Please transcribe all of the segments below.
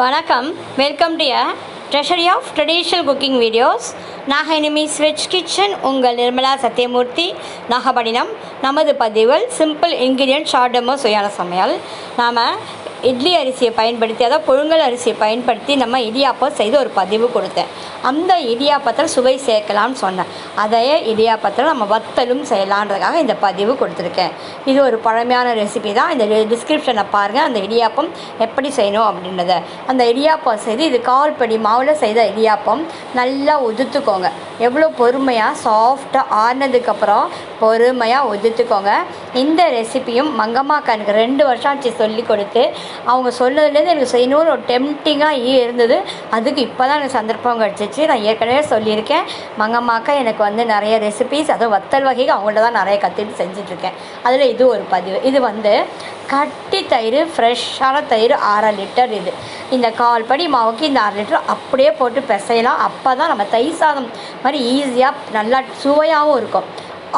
வணக்கம். Welcome to treasury of traditional cooking videos நாகனிமி ஸ்வெச் kitchen உங்கள் நிர்மலா சத்யமூர்த்தி. நாகப்பட்டினம் நமது பதிவில் சிம்பிள் இன்க்ரீடியன்ட் ஷார்டமோ சுயான சமையல். நாம் இட்லி அரிசியை பயன்படுத்தி அதாவது புழுங்கல் அரிசியை பயன்படுத்தி நம்ம இடியாப்பம் செய்து ஒரு பதிவு கொடுத்தேன். அந்த இடியாப்பத்தில் சுவை சேர்க்கலாம்னு சொன்னேன். அதையே இடியாப்பத்தில் நம்ம வத்தலும் செய்யலான்றதுக்காக இந்த பதிவு கொடுத்துருக்கேன். இது ஒரு பழமையான ரெசிபி தான். இந்த டிஸ்கிரிப்ஷனை பாருங்கள் அந்த இடியாப்பம் எப்படி செய்யணும் அப்படின்றத. அந்த இடியாப்பம் செய்து இது கால் படி மாவில் செய்த இடியாப்பம் நல்லா உதுத்துக்கோங்க. எவ்வளோ பொறுமையாக சாஃப்டாக ஆறினதுக்கப்புறம் பொறுமையாக உதுத்துக்கோங்க. இந்த ரெசிபியும் மங்கம்மாக்கா எனக்கு ரெண்டு வருஷம் ஆச்சு சொல்லி கொடுத்து அவங்க சொன்னதுலேருந்து எனக்கு செய்யணும்னு ஒரு டெம்டிங்காக இருந்தது. அதுக்கு இப்போ தான் எனக்கு சந்தர்ப்பம் கிடச்சிச்சு. நான் ஏற்கனவே சொல்லியிருக்கேன். மங்கம்மாக்கா எனக்கு வந்து நிறைய ரெசிபிஸ் அதுவும் வத்தல் வகைகள் அவங்கள்ட்ட தான் நிறைய கற்றுட்டு செஞ்சிட்ருக்கேன். அதில் இது ஒரு பதிவு. இது வந்து கட்டி தயிர் ஃப்ரெஷ்ஷான தயிர் அரை லிட்டர் இது. இந்த கால் படி மாவுக்கு இந்த அரை லிட்டர் அப்படியே போட்டு பிசையலாம். அப்போ தான் நம்ம தயிர் சாதம் மாதிரி ஈஸியாக நல்லா சுவையாகவும் இருக்கும்.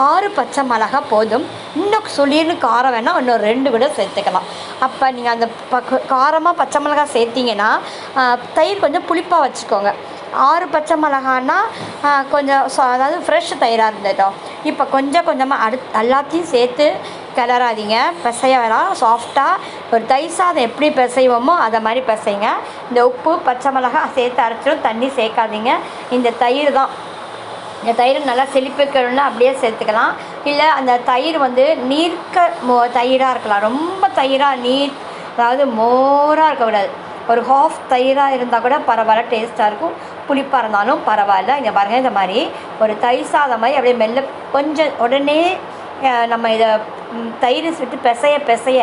ஆறு பச்சை மிளகா போதும். இன்னும் சொல்லின்னு காரம் வேணால் இன்னும் ரெண்டு விட சேர்த்துக்கலாம். அப்போ நீங்கள் அந்த ப காரமாக பச்சை மிளகா சேர்த்திங்கன்னா தயிர் கொஞ்சம் புளிப்பாக வச்சுக்கோங்க. ஆறு பச்சை மிளகான்னா கொஞ்சம் அதாவது ஃப்ரெஷ் தயிராக இருந்துட்டோம் இப்போ கொஞ்சம் கொஞ்சமாக அடு எல்லாத்தையும் சேர்த்து கிளறாதீங்க. பிசைய வேணாம். சாஃப்டாக ஒரு தயிர் சாதம் எப்படி பிசைவோமோ அதை மாதிரி பிசைங்க. இந்த உப்பு பச்சை மிளகா சேர்த்து அரைச்சிடும். தண்ணி சேர்க்காதீங்க. இந்த தயிர் தான். இந்த தயிர் நல்லா செழிப்பிக்கணும்னா அப்படியே சேர்த்துக்கலாம். இல்லை அந்த தயிர் வந்து நீர்க்க மோ தயிராக இருக்கலாம். ரொம்ப தயிராக நீர் அதாவது மோராக இருக்கக்கூடாது. ஒரு ஹாஃப் தயிராக இருந்தால் கூட பரவாயில்ல டேஸ்ட்டாக இருக்கும். புளிப்பாக இருந்தாலும் பரவாயில்ல. இங்கே பாருங்கள் இந்த மாதிரி ஒரு தயிர் சாதம் மாதிரி அப்படியே மெல்ல கொஞ்சம் உடனே நம்ம இதை தயிர் விட்டு பிசைய பிசைய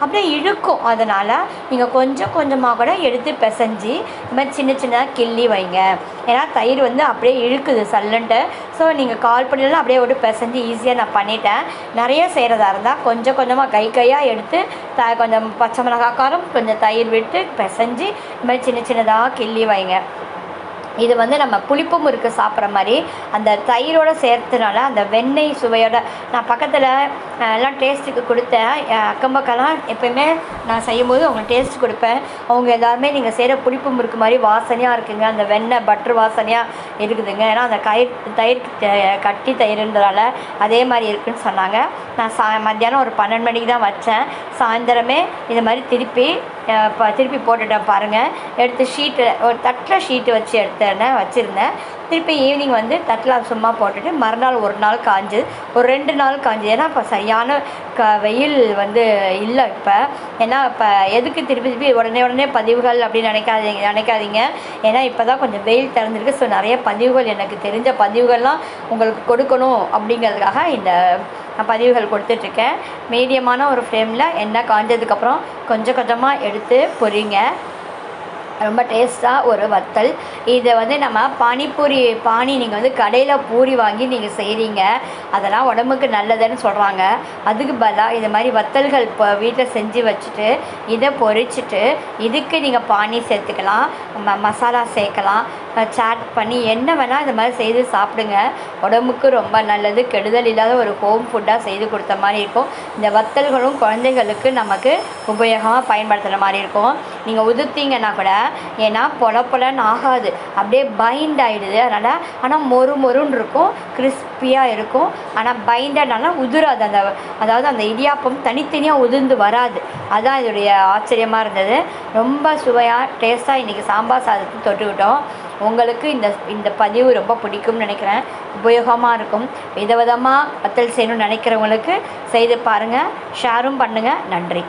அப்படியே இழுக்கும். அதனால் நீங்கள் கொஞ்சம் கொஞ்சமாக கூட எடுத்து பிசைஞ்சு இது மாதிரி சின்ன சின்ன கிள்ளி வைங்க. ஏன்னா தயிர் வந்து அப்படியே இழுக்குது சல்லுன்ட்டு. ஸோ நீங்கள் கால் பண்ணிடலாம் அப்படியே விட்டு பிசைஞ்சு ஈஸியாக நான் பண்ணிட்டேன். நிறைய செய்கிறதா இருந்தால் கொஞ்சம் கொஞ்சமாக கை கையாக எடுத்து த கொஞ்சம் பச்சை மிளகா காரம் கொஞ்சம் தயிர் விட்டு பிசைஞ்சு இது மாதிரி சின்ன சின்னதாக கிள்ளி வைங்க. இது வந்து நம்ம புளிப்பு முறுக்கு சாப்பிட்ற மாதிரி அந்த தயிரோடு சேர்த்துனால அந்த வெண்ணெய் சுவையோட நான் பக்கத்தில் எல்லாம் டேஸ்ட்டுக்கு கொடுத்தேன். அக்கம் பக்கம்லாம் எப்போயுமே நான் செய்யும்போது அவங்க டேஸ்ட் கொடுப்பேன். அவங்க எல்லாருமே நீங்கள் செய்கிற புளிப்பு முறுக்கு மாதிரி வாசனையாக இருக்குங்க. அந்த வெண்ணெய் பட்ரு வாசனையாக இருக்குதுங்க. ஏன்னா அந்த கயிர் தயிர் கட்டி தயிருன்றதால அதே மாதிரி இருக்குதுன்னு சொன்னாங்க. நான் சா மத்தியானம் ஒரு பன்னெண்டு மணிக்கு தான் வச்சேன். சாயந்தரமே இது மாதிரி திருப்பி திருப்பி போட்டுட்டேன் பாருங்கள் எடுத்து ஷீட்டு ஒரு தட்டில் ஷீட்டு வச்சு எடுத்தேன்னு வச்சுருந்தேன். திருப்பி ஈவினிங் வந்து தட்டில் சும்மா போட்டுட்டு மறுநாள் ஒரு நாள் காஞ்சு ஒரு ரெண்டு நாள் காஞ்சு. ஏன்னா இப்போ சரியான க வெயில் வந்து இல்லை இப்போ. ஏன்னா இப்போ எதுக்கு திருப்பி திருப்பி உடனே உடனே பதிவுகள் அப்படின்னு நினைக்காதீங்க நினைக்காதீங்க. ஏன்னா இப்போ தான் கொஞ்சம் வெயில் திறந்துருக்கு. ஸோ நிறைய பதிவுகள் எனக்கு தெரிஞ்ச பதிவுகள்லாம் உங்களுக்கு கொடுக்கணும் அப்படிங்கிறதுக்காக இந்த பதிவுகள் கொடுத்துட்ருக்கேன். மீடியமான ஒரு ஃப்ளேமில் எண்ணெய் காஞ்சதுக்கப்புறம் கொஞ்சம் கொஞ்சமாக எடுத்து பொறிங்க. ரொம்ப டேஸ்ட்டாக ஒரு வத்தல். இதை வந்து நம்ம பானிபூரி பானி நீங்கள் வந்து கடையில் பூரி வாங்கி நீங்கள் செய்கிறீங்க அதெல்லாம் உடம்புக்கு நல்லதுன்னு சொல்கிறாங்க அதுக்கு பதிலாக இது மாதிரி வத்தல்கள் இப்போ வீட்டில் செஞ்சு வச்சுட்டு இதை பொறிச்சிட்டு இதுக்கு நீங்கள் பானி சேர்த்துக்கலாம். ம மசாலா சேர்க்கலாம். சாட் பண்ணி என்ன வேணால் இந்த மாதிரி செய்து சாப்பிடுங்க. உடம்புக்கு ரொம்ப நல்லது. கெடுதல் இல்லாத ஒரு ஹோம் ஃபுட்டாக செய்து கொடுத்த மாதிரி இருக்கும். இந்த வத்தல்களும் குழந்தைகளுக்கு நமக்கு உபயோகமாக பயன்படுத்துகிற மாதிரி இருக்கும். நீங்கள் உதிர்த்திங்கன்னா கூட ஏன்னா பொல பொலன்னு ஆகாது. அப்படியே பைண்ட் ஆகிடுது அதனால் ஆனால் மொறு மொறுன்னு இருக்கும். கிறிஸ்பியாக இருக்கும். ஆனால் பைண்டட்னால உதிராது. அந்த அதாவது அந்த இடியாப்பம் தனித்தனியாக உதிர்ந்து வராது. அதுதான் இதோடைய ஆச்சரியமாக இருந்தது. ரொம்ப சுவையாக டேஸ்ட்டாக இன்றைக்கி சாம்பார் சாதத்தை தொட்டுக்கிட்டோம். உங்களுக்கு இந்த இந்த பதிவு ரொம்ப பிடிக்கும்னு நினைக்கிறேன். உபயோகமாக இருக்கும். விதவிதமாக வத்தல் செய்யணும்னு நினைக்கிறவங்களுக்கு செய்து பாருங்கள் ஷேரும் பண்ணுங்கள் நன்றி.